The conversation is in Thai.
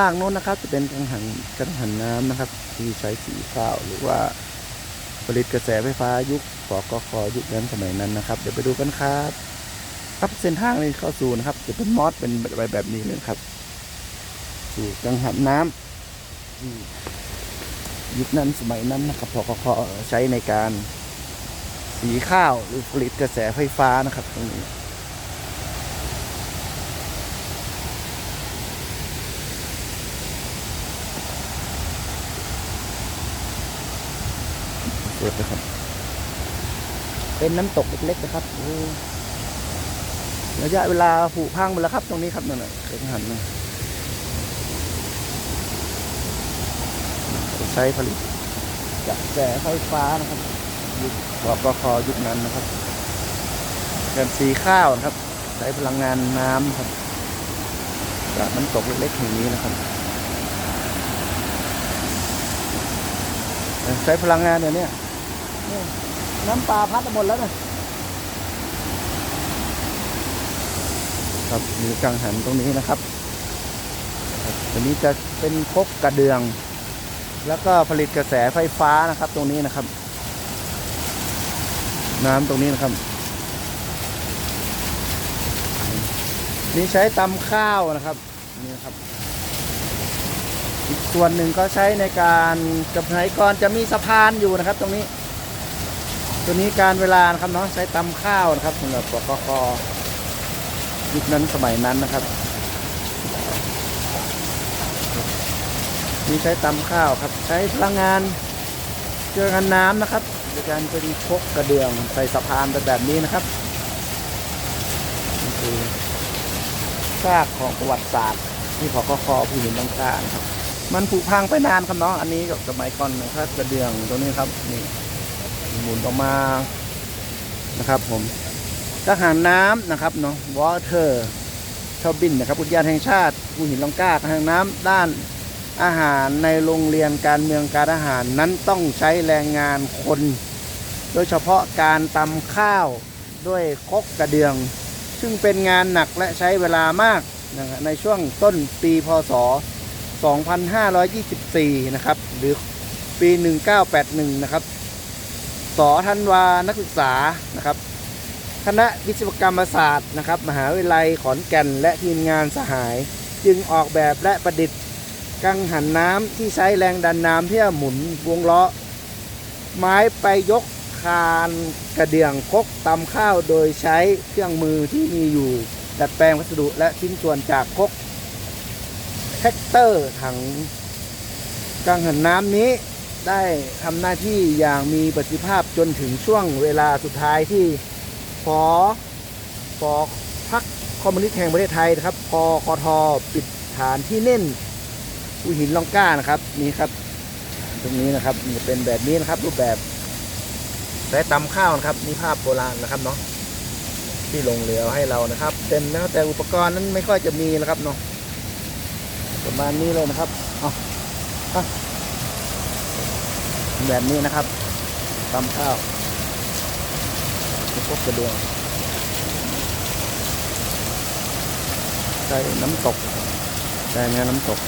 ล่างโน้นนะครับจะเป็นกังหันกังหันน้ำนะครับ ที่ใช้สีข้าวหรือว่าผลิตกระแสไฟฟ้ายุคปกคยุคนั้นสมัยนั้นนะครับ เดี๋ยวไปดูกันครับครับเส้นทางนี้เข้าสู่นะครับ จะเป็นมอสเป็นแบแบบนี้เลยครับ สู่กังหันน้ำยุคนั้นสมัยนั้นนะครับปกคใช้ในการสีข้าวหรือผลิตกระแสไฟฟ้านะครับตรงนี้ เปิดนะครับ เป็นน้ำตกเล็กๆนะครับโอ้ระยะเวลาผุพังไปแล้วครับ ตรงนี้ครับนั่นน่ะเกิดหันนะใช้ผลิตกระแสไฟฟ้านะครับยุคปกคยุคนั้นนะครับการสีข้าวนะครับ ใช้พลังงานน้ำครับ จากน้ำตกเล็กๆแห่งนี้นะครับใช้พลังงานเดี๋ยว นี่น้ำปลาพัดหมดแล้วนะครับมีกังหันตรงนี้นะครับตัวนี้จะเป็นพกกระเดือง แล้วก็ผลิตกระแสไฟฟ้านะครับ ตรงนี้นะครับ น้ำตรงนี้นะครับ นี่ใช้ตำข้าวนะครับนี่นะครับ อีกส่วนหนึ่งก็ใช้ในการกับสมัยก่อนจะมีสะพานอยู่นะครับ ตรงนี้ ตัวนี้การเวลานะครับเนาะใช้ตำข้าวนะครับสำหรับปกคยุคนั้นสมัยนั้นนะครับนี่ใช้ตำข้าวครับ ใช้พลังงานเจือกันน้ำนะครับโดยการเป็นพกกระเดื่องใส่สะพานแบบนี้นะครับนี่คือซากของประวัติศาสตร์ที่พกคผู้หินต่างๆครับ มันผุพังไปนานครับเนาะอันนี้กับสมัยก่อนนะครับกระเดื่องตรงนี้ครับนี่ หมุนออกมานะครับผมทหารน้ำนะครับเนาะวอเตอร์ชอบบินนะครับอุทยานแห่งชาติภูหินลองกาทางน้ำด้านอาหารในโรงเรียนการเมืองการอาหารนั้นต้องใช้แรงงานคน โดยเฉพาะการตำข้าวด้วยคกกระเดือง ซึ่งเป็นงานหนักและใช้เวลามากนะครับในช่วงต้นปีพศ 2524 นะครับ หรือปี 1981 นะครับ สอธันวานักศึกษานะครับ คณะวิศวกรรมศาสตร์นะครับ มหาวิทยาลัยขอนแก่นและทีมงานสหาย จึงออกแบบและประดิษฐ์ กังหันน้ำที่ใช้แรงดันน้ำเพื่อหมุนวงล้อ ไม้ไปยกคานกระเดื่องคกตำข้าวโดยใช้เครื่องมือที่มีอยู่ ดัดแปลงวัสดุและชิ้นส่วนจากคกแท็กเตอร์ถังกังหันน้ำนี้ ได้ทำหน้าที่อย่างมีประสิทธิภาพจนถึงช่วงเวลาสุดท้ายที่พอพอพักคอมมิวนิสต์แห่งประเทศไทยนะครับพอคอทปิดฐานที่เน่นอุหินลองก้านะครับนี่ครับ ตรงนี้นะครับเป็นแบบนี้นะครับ รูปแบบใช้ตำข้าวนะครับนี่ภาพโบราณนะครับเนาะที่ลงเหลือให้เรานะครับ เต็มนะครับแต่อุปกรณ์นั้นไม่ค่อยจะมีนะครับเนาะประมาณนี้เลยนะครับอาเอ แบบนี้นะครับตำข้าวพวกกระเดืองใส่น้ำตกใส่เนื้อน้ำตก